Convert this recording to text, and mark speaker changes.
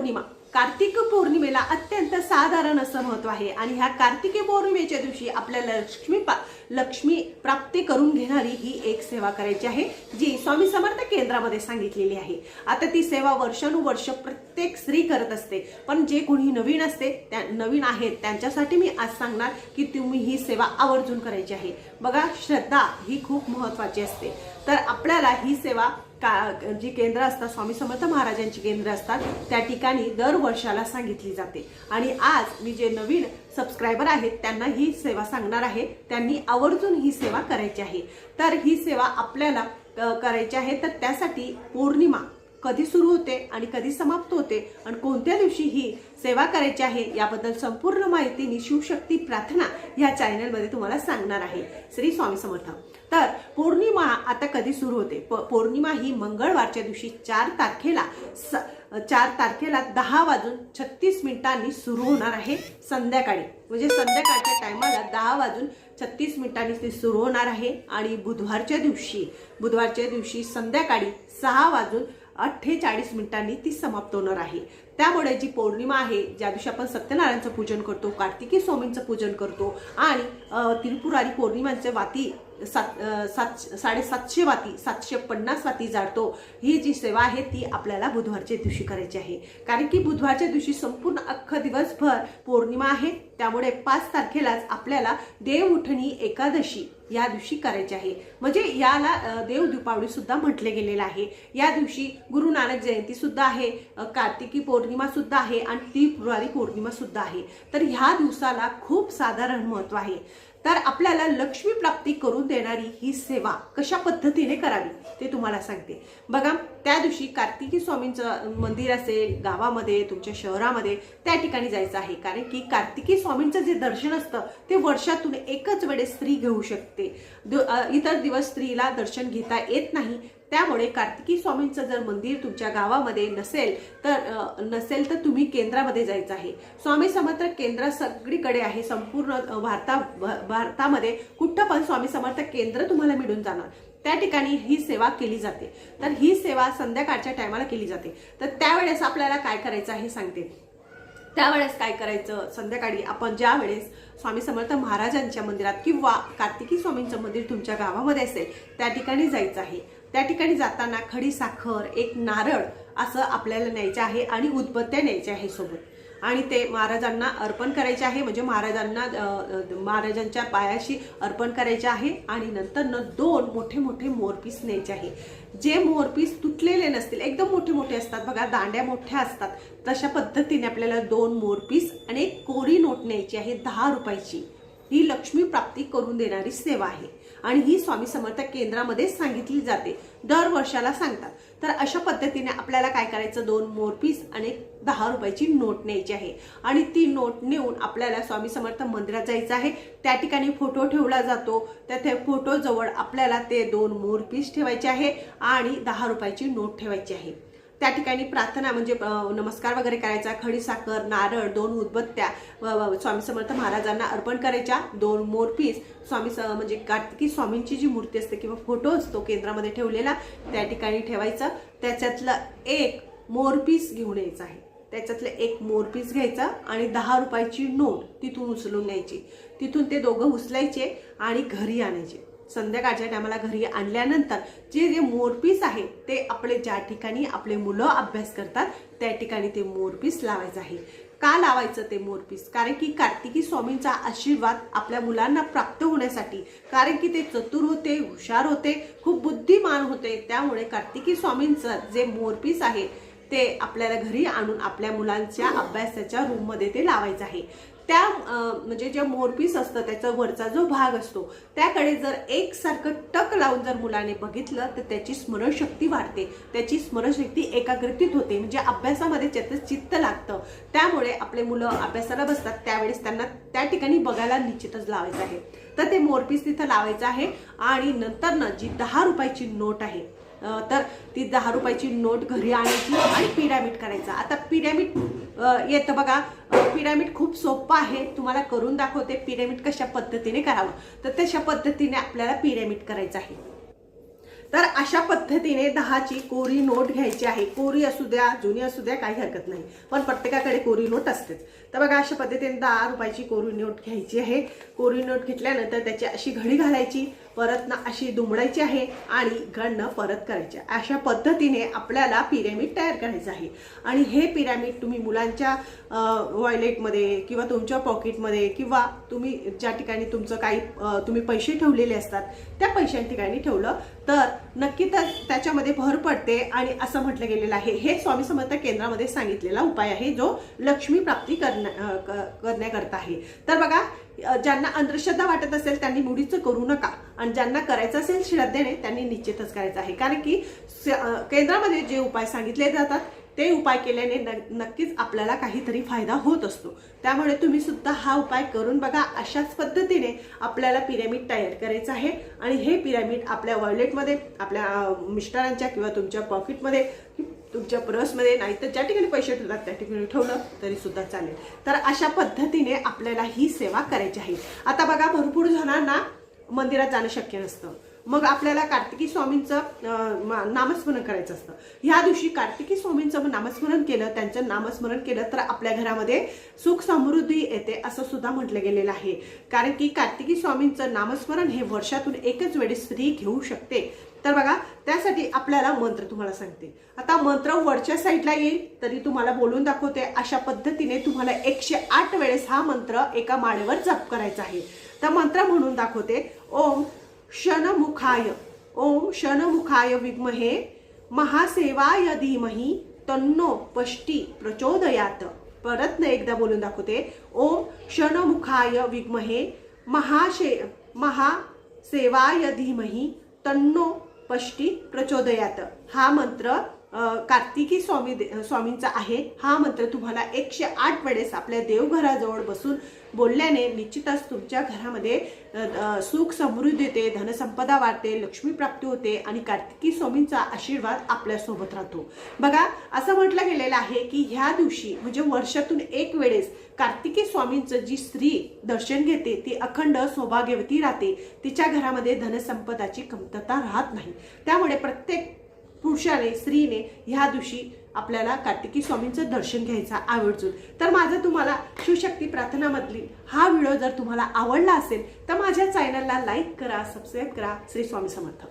Speaker 1: पौर्णिमा. कार्तिक पौर्णिमेला अत्यंत साधारण असं महत्त्व आहे. आणि ह्या कार्तिकी पौर्णिमेच्या दिवशी आपल्याला लक्ष्मी पा लक्ष्मी प्राप्ती करून घेणारी ही एक सेवा करायची आहे जी स्वामी समर्थ केंद्रामध्ये सांगितलेली आहे. आता ती सेवा वर्षानुवर्ष प्रत्येक स्त्री करत असते. पण जे कोणी नवीन असते त्या नवीन आहेत त्यांच्यासाठी मी आज सांगणार की तुम्ही ही सेवा आवर्जून करायची आहे. बघा श्रद्धा ही खूप महत्वाची असते. तर आपल्याला ही सेवा का जी केंद्र असतात स्वामी समर्थ महाराजांची केंद्र असतात त्या ठिकाणी दर वर्षाला सांगितली जाते. आणि आज मी जे नवीन सबस्क्रायबर आहेत त्यांना ही सेवा सांगणार आहे. त्यांनी आवर्जून ही सेवा करायची आहे. तर ही सेवा आपल्याला करायची आहे. तर त्यासाठी पौर्णिमा कधी सुरू होते आणि कधी समाप्त होते आणि कोणत्या दिवशी ही सेवा करायची आहे याबद्दल संपूर्ण माहिती मी शिवशक्ती प्रार्थना ह्या चॅनलमध्ये तुम्हाला सांगणार आहे. श्री स्वामी समर्थ. तर पौर्णिमा आता कधी सुरू होते? प- पौर्णिमा ही मंगळवारच्या दिवशी चार तारखेला स चार तारखेला दहा वाजून छत्तीस मिनिटांनी सुरू होणार आहे संध्याकाळी. म्हणजे संध्याकाळच्या टायमाला दहा वाजून छत्तीस मिनिटांनी ती सुरू होणार आहे आणि बुधवारच्या दिवशी बुधवारच्या दिवशी संध्याकाळी सहा वाजून अठ्ठेचाळीस मिनिटांनी ती समाप्त होणार आहे. त्यामुळे जी पौर्णिमा आहे ज्या दिवशी आपण सत्यनारायणचं पूजन करतो कार्तिकी स्वामींचं पूजन करतो आणि त्रिपुरारी पौर्णिमांचे वाती सात सात साडेसातशे वाती सातशे पन्नास वाती जाळतो ही जी सेवा आहे ती आपल्याला बुधवारच्या दिवशी करायची आहे. कारण की बुधवारच्या दिवशी संपूर्ण अख्खं दिवसभर पौर्णिमा आहे. त्यामुळे पाच तारखेलाच आपल्याला देव उठणी एकादशी या दिवशी करायचे आहे. म्हणजे याला देव दीपावली सुद्धा म्हटले गेलेलं आहे. या दिवशी गुरु नानक जयंती सुद्धा आहे कार्तिकी पौर्णिमा सुद्धा आहे आणि फेब्रुवारी पौर्णिमा सुद्धा आहे. तर ह्या दिवसाला खूप साधारण महत्त्व आहे. तर आपल्याला लक्ष्मी प्राप्ती करून देणारी ही सेवा कशा पद्धतीने करावी ते तुम्हाला सांगते. बघा त्या दिवशी कार्तिकी स्वामींचं मंदिर असेल गावामध्ये तुमच्या शहरामध्ये त्या ठिकाणी जायचं आहे. कारण की कार्तिकी स्वामींचं जे दर्शन असतं ते वर्षातून एकच वेळेस स्त्री घेऊ शकते. दु- इतर दिवस स्त्रीला दर्शन घेता येत नाही त्यामुळे कार्तिकी स्वामींचं जर मंदिर तुमच्या गावामध्ये नसेल तर नसेल तर तुम्ही केंद्रामध्ये जायचं आहे. स्वामी समर्थ केंद्र सगळीकडे आहे. संपूर्ण भारता भारतामध्ये कुठं पण स्वामी समर्थ केंद्र तुम्हाला मिळून जाणार. त्या ठिकाणी ही सेवा केली जाते. तर ही सेवा संध्याकाळच्या टायमाला केली जाते. तर त्यावेळेस आपल्याला काय करायचं हे सांगते. त्यावेळेस काय करायचं? संध्याकाळी आपण ज्या वेळेस स्वामी समर्थ महाराजांच्या मंदिरात किंवा कार्तिकी स्वामींचं मंदिर तुमच्या गावामध्ये असेल त्या ठिकाणी जायचं आहे. त्या ठिकाणी जाताना खडी साखर एक नारळ असं आपल्याला न्यायचं आहे आणि उदबत्त्या न्यायच्या आहे सोबत. आणि ते महाराजांना अर्पण करायचे आहे. म्हणजे महाराजांना महाराजांच्या पायाशी अर्पण करायचे आहे आणि नंतर न दोन मोठे मोठे मोरपीस न्यायचे आहे. जे मोरपीस तुटलेले नसतील एकदम मोठे मोठे असतात बघा दांड्या मोठ्या असतात. तशा पद्धतीने आपल्याला दोन मोरपीस आणि एक कोरी नोट न्यायची आहे दहा रुपयाची. ही लक्ष्मी प्राप्ती करून देणारी सेवा आहे. आणि ही स्वामी समर्थ केंद्रामध्ये सांगितली जाते. दर वर्षाला सांगतात. तर अशा पद्धतीने आपल्याला काय करायचं? दोन मोरपीस आणि दहा रुपयाची नोट न्यायची आहे. आणि ती नोट नेऊन आपल्याला स्वामी समर्थ मंदिरात जायचं आहे. त्या ठिकाणी फोटो ठेवला जातो. त्या त्या आपल्याला ते दोन मोरपीस ठेवायचे आहे आणि दहा रुपयाची नोट ठेवायची आहे. त्या ठिकाणी प्रार्थना म्हणजे नमस्कार वगैरे करायचा. खडी साखर नारळ दोन उदबत्त्या व- स्वामी समर्थ महाराजांना अर्पण करायच्या. दोन मोरपीस स्वामी म्हणजे कार्तिकी स्वामींची जी मूर्ती असते किंवा फोटो असतो केंद्रामध्ये ठेवलेला त्या ठिकाणी ठेवायचं. त्याच्यातलं एक मोरपीस घेऊन यायचं आहे. त्याच्यातलं एक मोरपीस घ्यायचा आणि दहा रुपयाची नोट तिथून उचलून न्यायची. तिथून ते दोघं उचलायचे आणि घरी आणायचे. संध्याकाळच्या टायमाला घरी आणल्यानंतर जे जे मोरपीस आहे ते आपले ज्या ठिकाणी आपले मुलं अभ्यास करतात त्या ठिकाणी ते मोरपीस लावायचं आहे. का लावायचं ते मोरपीस कारण की कार्तिकी स्वामींचा आशीर्वाद आपल्या मुलांना प्राप्त होण्यासाठी कारण की ते चतुर होते हुशार होते खूप बुद्धिमान होते. त्यामुळे कार्तिकी स्वामींचं जे मोरपीस आहे ते आपल्याला घरी आणून आपल्या मुलांच्या अभ्यासाच्या रूममध्ये ते लावायचं आहे. त्या म्हणजे जे मोरपीस असतं त्याचा वरचा जो भाग असतो त्याकडे जर एकसारखं टक लावून जर मुलाने बघितलं तर त्याची स्मरणशक्ती वाढते. त्याची स्मरणशक्ती एकाग्रतीत होते. म्हणजे अभ्यासामध्ये त्याचं चित्त लागतं. त्यामुळे आपले मुलं अभ्यासाला बसतात. त्यावेळेस त्यांना त्या ठिकाणी बघायला निश्चितच लावायचं आहे. तर ते मोरपीस तिथं लावायचं आहे. आणि नंतर ना जी दहा रुपयाची नोट आहे तर ती दहा रुपयाची नोट घरी आणायची आणि पिरामिड करायचा. आता पिरामिड येतं बघा. पिरामिड खूप सोपं आहे. तुम्हाला करून दाखवते पिरामिड कशा पद्धतीने करावं. तर तशा पद्धतीने आपल्याला पिरामिड करायचं आहे. तर अशा पद्धतीने दहाची कोरी नोट घ्यायची आहे. कोरी असू द्या जुनी असू द्या काही हरकत नाही. पण प्रत्येकाकडे कोरी नोट असतेच. तर बघा अशा पद्धतीने दहा रुपयाची कोरी नोट घ्यायची आहे. कोरी नोट घेतल्यानंतर त्याची अशी घडी घालायची परत ना अशी दुमडायची आहे आणि घडणं परत करायची अशा पद्धतीने आपल्याला पिरॅमिड तयार करायचं आहे. आणि हे पिरॅमिड तुम्ही मुलांच्या वॉयलेटमध्ये किंवा तुमच्या पॉकेटमध्ये किंवा तुम्ही ज्या ठिकाणी तुमचं काही तुम्ही पैसे ठेवलेले असतात त्या पैशां ठिकाणी ठेवलं तर नक्की तर त्याच्यामध्ये भर पडते आणि असं म्हटलं गेलेलं आहे. हे स्वामी समर्थ केंद्रामध्ये सांगितलेला उपाय आहे जो लक्ष्मी प्राप्ती करण्या करण्याकरता आहे. तर बघा ज्यांना अंधश्रद्धा वाटत असेल त्यांनी मुडीचं करू नका. आणि ज्यांना करायचं असेल श्रद्धेने त्यांनी निश्चितच करायचं आहे. कारण की केंद्रामध्ये जे उपाय सांगितले जातात ते उपाय केल्याने न- नक्कीच आपल्याला काहीतरी फायदा होत असतो. त्यामुळे तुम्ही सुद्धा हा उपाय करून बघा अशाच पद्धतीने आपल्याला पिरॅमिड तयार करायचं आहे. आणि हे पिरॅमिड आपल्या वॉलेटमध्ये आपल्या मिष्टरांच्या मिस्टरांच्या किंवा तुमच्या पॉकेटमध्ये तुमच्या पर्समध्ये नाही तर ज्या ठिकाणी पैसे ठेवतात त्या ठिकाणी ठेवलं तरी सुद्धा चालेल. तर अशा पद्धतीने आपल्याला ही सेवा करायची आहे. आता बघा भरपूर जणांना मंदिरात जाणं शक्य नसतं. मग आपल्याला कार्तिकी स्वामींचं नामस्मरण करायचं असतं. ह्या दिवशी कार्तिकी स्वामींचं नामस्मरण केलं त्यांचं नामस्मरण केलं तर आपल्या घरामध्ये सुख समृद्धी येते असं सुद्धा म्हटलं गेलेलं आहे. कारण की कार्तिकी स्वामींचं नामस्मरण हे वर्षातून एकच वेळी स्त्री घेऊ शकते. तर बघा त्यासाठी आपल्याला मंत्र तुम्हाला सांगते. आता मंत्र वरच्या साईडला येईल तरी तुम्हाला बोलून दाखवते. अशा पद्धतीने तुम्हाला एकशे आठ वेळेस हा मंत्र एका माळेवर जप करायचा आहे. तर मंत्र म्हणून दाखवते ओम शनमुखाय ओम शनमुखाय विद्महे। महासेवाय धीमहि। तन्नो पष्टी प्रचोदयात। परत न एकदा बोलून दाखवते। ओम शनमुखाय विद्महे। महाशे महासेवाय धीमहि। तन्नो पष्टी प्रचोदयात। हा मंत्र कार्तिकी स्वामी स्वामींचा आहे. हा मंत्र तुम्हाला एकशे आठ वेळेस आपल्या देवघराजवळ बसून बोलल्याने निश्चितच तुमच्या घरामध्ये सुख समृद्धी येते धनसंपदा वाढते लक्ष्मी प्राप्ती होते आणि कार्तिकी स्वामींचा आशीर्वाद आपल्यासोबत राहतो. बघा असं म्हटलं गेलेलं आहे की ह्या दिवशी म्हणजे वर्षातून एक वेळेस कार्तिकी स्वामींचं जी स्त्री दर्शन घेते ती अखंड सौभाग्यवती राहते. तिच्या घरामध्ये धनसंपदाची कमतरता राहत नाही. त्यामुळे प्रत्येक पुरुषाने स्त्रीने ह्या दिवशी आपल्याला कार्तिकी स्वामींचं दर्शन घ्यायचं आवर्जून. तर माझं तुम्हाला शिवशक्ती प्रार्थनामधली हा व्हिडिओ जर तुम्हाला आवडला असेल तर माझ्या चॅनलला लाईक करा सबस्क्राईब करा श्री स्वामी समर्थ.